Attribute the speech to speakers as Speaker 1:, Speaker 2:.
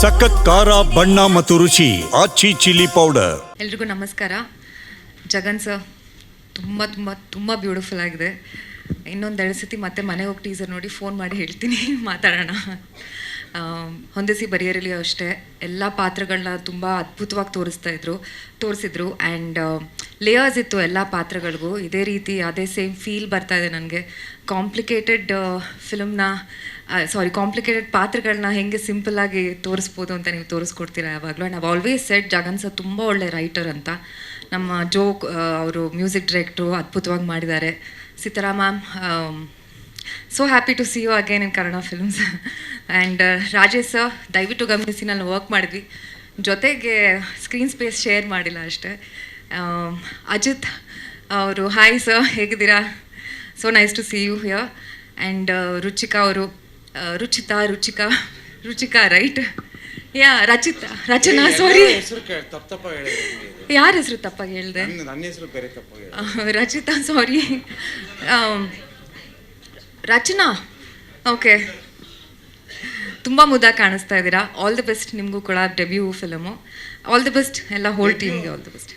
Speaker 1: ಸಖತ್ ಖಾರ, ಬಣ್ಣ ಮತ್ತು ರುಚಿ, ಆಚಿ ಚಿಲ್ಲಿ ಪೌಡರ್.
Speaker 2: ಎಲ್ರಿಗೂ ನಮಸ್ಕಾರ. ಜಗನ್ ಸರ್, ತುಂಬ ತುಂಬ ತುಂಬ ಬ್ಯೂಟಿಫುಲ್ ಆಗಿದೆ. ಇನ್ನೊಂದು ಎರಡು ಸತಿ ಮತ್ತೆ ಮನೆಗೆ ಹೋಗಿ ಟೀಸರ್ ನೋಡಿ ಫೋನ್ ಮಾಡಿ ಹೇಳ್ತೀನಿ, ಮಾತಾಡೋಣ. ಹೊಂದಿಸಿ ಬರೆಯರಲ್ಲಿ ಅಷ್ಟೇ. ಎಲ್ಲ ಪಾತ್ರಗಳನ್ನ ತುಂಬ ಅದ್ಭುತವಾಗಿ ತೋರಿಸ್ತಾ ಇದ್ರು, ತೋರಿಸಿದ್ರು. ಆ್ಯಂಡ್ ಲೇಯರ್ಸ್ ಇತ್ತು ಎಲ್ಲ ಪಾತ್ರಗಳಿಗೂ. ಇದೇ ರೀತಿ ಅದೇ ಸೇಮ್ ಫೀಲ್ ಬರ್ತಾ ಇದೆ ನನಗೆ. ಕಾಂಪ್ಲಿಕೇಟೆಡ್ ಫಿಲಮ್ನ ಸಾರಿ ಕಾಂಪ್ಲಿಕೇಟೆಡ್ ಪಾತ್ರಗಳನ್ನ ಹೆಂಗೆ ಸಿಂಪಲ್ ಆಗಿ ತೋರಿಸ್ಬೋದು ಅಂತ ನೀವು ತೋರಿಸ್ಕೊಡ್ತೀರಾ ಯಾವಾಗಲೂ? ಆ್ಯಂಡ್ ನಾವು ಆಲ್ವೇಸ್ ಸೆಟ್ ಜಗನ್ ಸರ್ ತುಂಬ ಒಳ್ಳೆ ರೈಟರ್ ಅಂತ. ನಮ್ಮ ಜೋಕ್ ಅವರು ಮ್ಯೂಸಿಕ್ ಡೈರೆಕ್ಟ್ರು ಅದ್ಭುತವಾಗಿ ಮಾಡಿದ್ದಾರೆ. Sitaram ma'am so happy to see you again in Kannada films and Rajesh sir ದಯವಿಟ್ಟು ಗಮನಿಸಿ, ನಾನು ವರ್ಕ್ ಮಾಡಿದ್ವಿ. ಜೊತೆಗೆ ಸ್ಕ್ರೀನ್ ಸ್ಪೇಸ್ ಶೇರ್ ಮಾಡಿಲ್ಲ ಅಷ್ಟೇ. ಅಜಿತ್ ಅವರು ಹಾಯ್ ಸರ್ ಹೇಗಿದ್ದೀರಾ? So nice to see you here and Ruchika ಅವರು ರುಚಿತಾ ರುಚಿಕಾ ರುಚಿಕಾ ರೈಟ್ ಯಾ ರಚಿತಾ ರಚನಾ ಸಾರಿ ಯಾರ ಹೆಸರು ತಪ್ಪಾಗಿ ಹೇಳಿದೆ?
Speaker 3: ತಪ್ಪಾಗಿ
Speaker 2: ರಚಿತಾ ಸಾರಿ ರಚನಾ ಓಕೆ ತುಂಬ ಮುದ್ದಾಗಿ ಕಾಣಿಸ್ತಾ ಇದ್ದೀರಾ. ಆಲ್ ದಿ ಬೆಸ್ಟ್ ನಿಮಗೂ ಕೂಡ debut film all the best ಎಲ್ಲ ಹೋಲ್ ಟೀಮ್ಗೆ ಆಲ್ ದಿ ಬೆಸ್ಟ್